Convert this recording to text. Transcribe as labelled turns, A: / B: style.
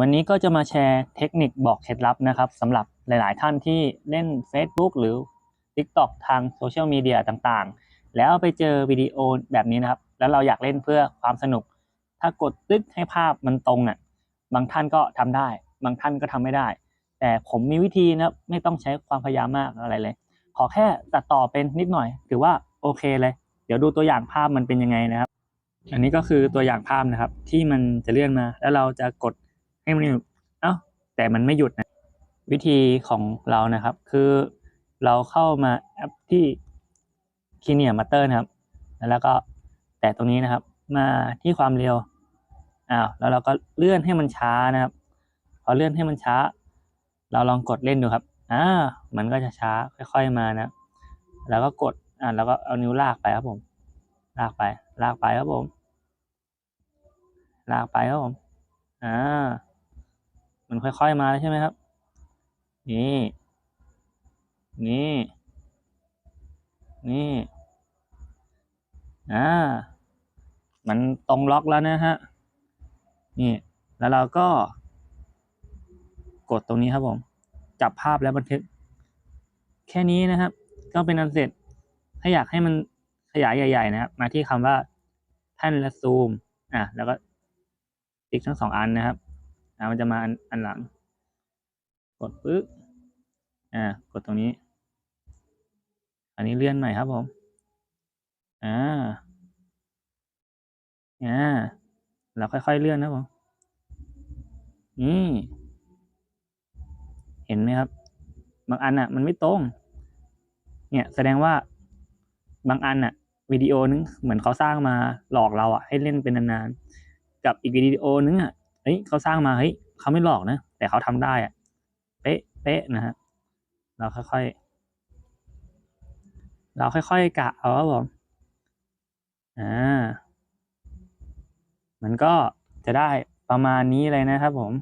A: วันนี้ก็จะมาแชร์เทคนิคบอกเคล็ดลับนะครับสำหรับหลาย ๆ ท่านที่เล่น Facebook หรือ TikTok ทางโซเชียลมีเดียต่าง ๆ แล้วไปเจอวิดีโอแบบนี้นะครับ แล้วเราอยากเล่นเพื่อความสนุก ถ้ากดตึ๊กให้ภาพมันตรงอะบางท่านก็ทำได้ บางท่านก็ทำไม่ได้ แต่ผมมีวิธีนะไม่ต้องใช้ความพยายามมากอะไรเลย ขอแค่ตัดต่อเป็นนิดหน่อย ถือว่าโอเคเลย เดี๋ยวดูตัวอย่างภาพมันเป็นยังไงนะครับ อันนี้ก็คือตัวอย่างภาพนะครับ ที่มันจะเลื่อนมา แล้วเราจะกด ให้มันหยุดเอ้าแต่มันไม่หยุดนะ วิธีของเรานะครับ คือเราเข้ามาแอปที่คีเนียมาเตอร์นะครับ แล้วก็แตะตรงนี้นะครับ มาที่ความเร็วอ้าวแล้วเราก็เลื่อนให้มันช้านะครับ พอเลื่อนให้มันช้า เราลองกดเล่นดูครับอ่ามันก็จะช้าค่อยๆมานะ แล้วก็กดอ่าแล้วก็เอานิ้วลากไปครับผม ลากไป ลากไปครับผม ลากไปครับผมอ่า มันค่อยๆมาใช่ไหมครับ นี่ นี่ นี่ อ่า มันตรงล็อกแล้วนะฮะ นี่ แล้วเราก็ กดตรงนี้ครับผม จับภาพแล้วบันทึก แค่นี้นะครับ ก็เป็นอันเสร็จ ถ้าอยากให้มันขยายใหญ่ ๆ นะครับ มาที่คำว่าแท่นและซูม อะ แล้วก็ติ๊กทั้งสองอันนะครับ อะมันจะมาอันอันหลัง กดปึ๊บอ่ากดตรงนี้ อันนี้เลื่อนใหม่ครับผมอ่าอ่าเราค่อยๆเลื่อนนะผมนี่เห็นไหมครับ บางอันอะ มันไม่ตรง เนี่ยแสดงว่าบางอันอะวิดีโอนึงเหมือนเขาสร้างมาหลอกเราอะให้เล่นเป็นนานๆกับอีกวิดีโอนึงอะ เฮ้ยเขาสร้างมาเฮ้ยเขาไม่หลอกนะแต่เขาทำได้อะเป๊ะเป๊ะนะฮะเราค่อยๆเราค่อยๆกะเอาครับผมอ่ามันก็จะได้ประมาณนี้เลยนะครับผม